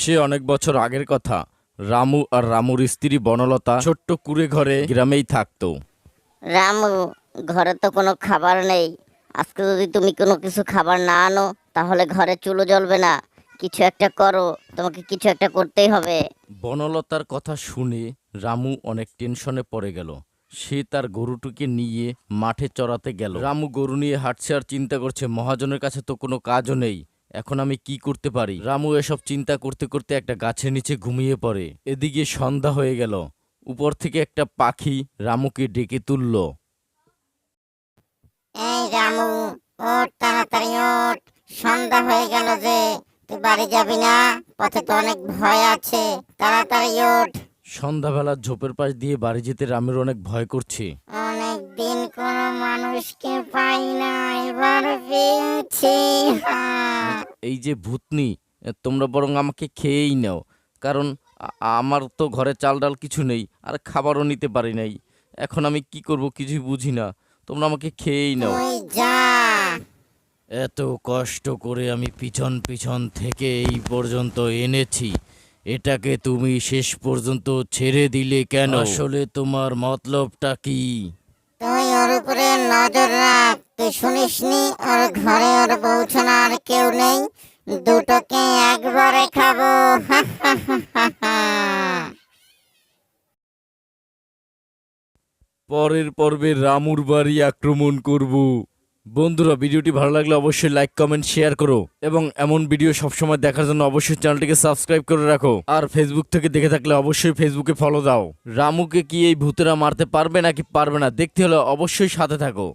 সে অনেক বছর আগের কথা। রামু আর রামুর স্ত্রী বনলতা ছোট্ট কুড়ে ঘরে গ্রামেই থাকতো। রামু ঘরে তো কোনো খাবার নেই। আজকে যদি তুমি কোনো কিছু খাবার না আনো তাহলে ঘরে চুলো জ্বলবে না। কিছু একটা করো তোমাকে কিছু একটা করতেই হবে। বনলতার কথা শুনে রামু অনেক টেনশনে পড়ে গেল। সে তার গরুটিকে নিয়ে মাঠে চড়াতে গেল। রামু গরু নিয়ে হাঁটছে আর চিন্তা করছে মহাজনের কাছে তো কোনো কাজও নেই। এখন আমি কি করতে পারি? রামু এসব চিন্তা করতে করতে একটা গাছের নিচে ঘুমিয়ে পড়ে। এদিকে সন্ধ্যা হয়ে গেল। উপর থেকে একটা পাখি রামুকে ডেকে তুলল। এই রামু ওঠ তাড়াতাড়ি ওঠ। সন্ধ্যা হয়ে গেল যে তুই বাড়ি যাবি না? পথে তো অনেক ভয় আছে। তাড়াতাড়ি ওঠ। সন্ধ্যাবেলা ঝোপের পাশ দিয়ে বাড়ি যেতে রামের অনেক ভয় করছে। অনেক দিন কোনো মানুষকে পাই না এবার পেয়েছি। হ্যাঁ। এই যে ভূতনি তোমরা বরং আমাকে খেয়েই নাও। কারণ আমার তো ঘরে চাল ডাল কিছু নেই আর খাবারও নিতে পারি নাই। এখন আমি কি করব কিছুই বুঝি না। তোমরা আমাকে খেয়েই নাও। এত কষ্ট করে আমি পিছন পিছন থেকে এই পর্যন্ত এনেছি। এটাকে তুমি শেষ পর্যন্ত ছেড়ে দিলে কেন? আসলে তোমার মতলবটা কি? তুই ওর উপরে নজর রাখ। তুই শুনিসনি, ওর ঘরে ওর ছাড়া আর কেউ নেই। দুটোকে একবারে খাব। পরের পর্বে রামুর বাড়ি আক্রমণ করব। বন্ধুরা, ভিডিওটি ভালো লাগলে অবশ্যই লাইক কমেন্ট শেয়ার করো। এবং এমন ভিডিও সবসময় দেখার জন্য অবশ্যই চ্যানেলটিকে সাবস্ক্রাইব করে রাখো। আর ফেসবুক থেকে দেখে থাকলে অবশ্যই ফেসবুকে ফলো দাও। রামুকে কি এই ভূতেরা মারতে পারবে নাকি পারবে না, দেখতে হলে অবশ্যই সাথে থাকো।